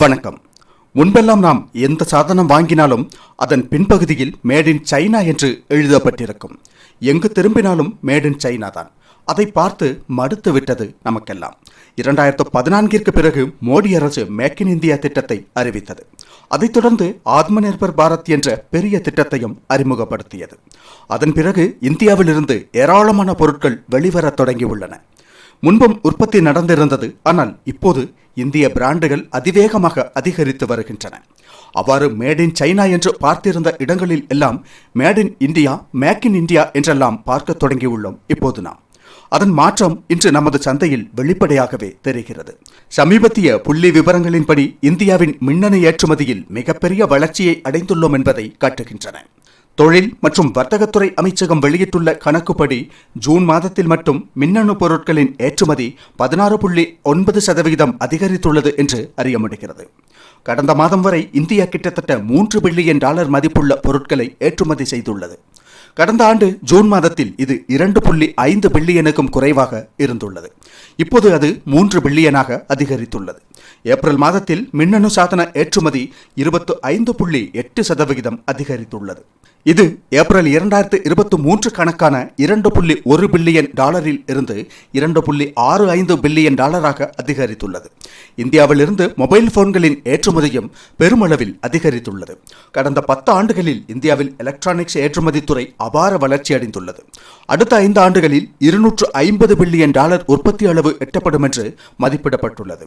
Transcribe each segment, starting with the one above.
வணக்கம். முன்பெல்லாம் நாம் எந்த சாதனம் வாங்கினாலும் அதன் பின்பகுதியில் மேட் இன் சைனா என்று எழுதப்பட்டிருக்கும். எங்கு திரும்பினாலும் மேட் இன் சைனா தான். அதை பார்த்து மடுத்து விட்டது நமக்கெல்லாம். இரண்டாயிரத்து பதினான்கிற்கு பிறகு மோடி அரசு மேக் இன் இந்தியா திட்டத்தை அறிவித்தது. அதைத் தொடர்ந்து ஆத்ம நிர்பர் பாரத் என்ற பெரிய திட்டத்தையும் அறிமுகப்படுத்தியது. அதன் பிறகு இந்தியாவிலிருந்து ஏராளமான பொருட்கள் வெளிவரத் தொடங்கியுள்ளன. முன்பும் உற்பத்தி நடந்திருந்தது. ஆனால் இப்போது இந்திய பிராண்டுகள் அதிவேகமாக அதிகரித்து வருகின்றன. அவ்வாறு மேட் இன் சைனா என்று பார்த்திருந்த இடங்களில் எல்லாம் made in India make in India என்றெல்லாம் பார்க்க தொடங்கியுள்ளோம் இப்போது நாம். அதன் மாற்றம் இன்று நமது சந்தையில் வெளிப்படையாகவே தெரிகிறது. சமீபத்திய புள்ளி விவரங்களின்படி இந்தியாவின் மின்னணு ஏற்றுமதியில் மிகப்பெரிய வளர்ச்சியை அடைந்துள்ளோம் என்பதை காட்டுகின்றன. தொழில் மற்றும் வர்த்தகத்துறை அமைச்சகம் வெளியிட்டுள்ள கணக்குப்படி ஜூன் மாதத்தில் மட்டும் மின்னணு பொருட்களின் ஏற்றுமதி பதினாறு புள்ளி ஒன்பது சதவிகிதம் அதிகரித்துள்ளது என்று அறிய முடிகிறது கடந்த மாதம் வரை இந்தியா கிட்டத்தட்ட மூன்று பில்லியன் டாலர் மதிப்புள்ள பொருட்களை ஏற்றுமதி செய்துள்ளது. கடந்த ஆண்டு ஜூன் மாதத்தில் இது இரண்டு புள்ளி ஐந்து பில்லியனுக்கும் குறைவாக இருந்துள்ளது. இப்போது அது மூன்று பில்லியனாக அதிகரித்துள்ளது. ஏப்ரல் மாதத்தில் மின்னணு சாதன ஏற்றுமதி இருபத்து ஐந்து புள்ளி எட்டு சதவிகிதம் அதிகரித்துள்ளது. இது ஏப்ரல் இரண்டாயிரத்து இருபத்தி மூன்று கணக்கான இரண்டு புள்ளி ஒரு பில்லியன் டாலரில் இருந்து இரண்டு புள்ளி ஆறு ஐந்து பில்லியன் டாலராக அதிகரித்துள்ளது. இந்தியாவிலிருந்து மொபைல் போன்களின் ஏற்றுமதியும் பெருமளவில் அதிகரித்துள்ளது. கடந்த பத்து ஆண்டுகளில் இந்தியாவில் எலக்ட்ரானிக்ஸ் ஏற்றுமதி துறை அபார வளர்ச்சியடைந்துள்ளது அடுத்த ஐந்து ஆண்டுகளில் இருநூற்று ஐம்பது பில்லியன் டாலர் உற்பத்தி அளவு எட்டப்படும் என்று மதிப்பிடப்பட்டுள்ளது.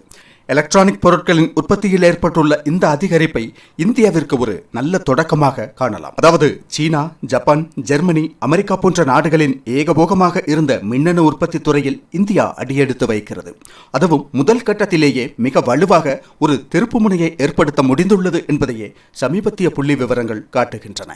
எலக்ட்ரானிக் பொருட்களின் உற்பத்தியில் ஏற்பட்டுள்ள இந்த அதிகரிப்பை இந்தியாவிற்கு ஒரு நல்ல தொடக்கமாக காணலாம். அதாவது சீனா ஜப்பான் ஜெர்மனி அமெரிக்கா போன்ற நாடுகளின் ஏகபோகமாக இருந்த மின்னணு உற்பத்தி துறையில் இந்தியா அடியெடுத்து வைக்கிறது. அதுவும் முதல் கட்டத்திலேயே மிக வலுவாக ஒரு திருப்புமுனையை ஏற்படுத்த முடிந்துள்ளது என்பதையே சமீபத்திய புள்ளி விவரங்கள் காட்டுகின்றன.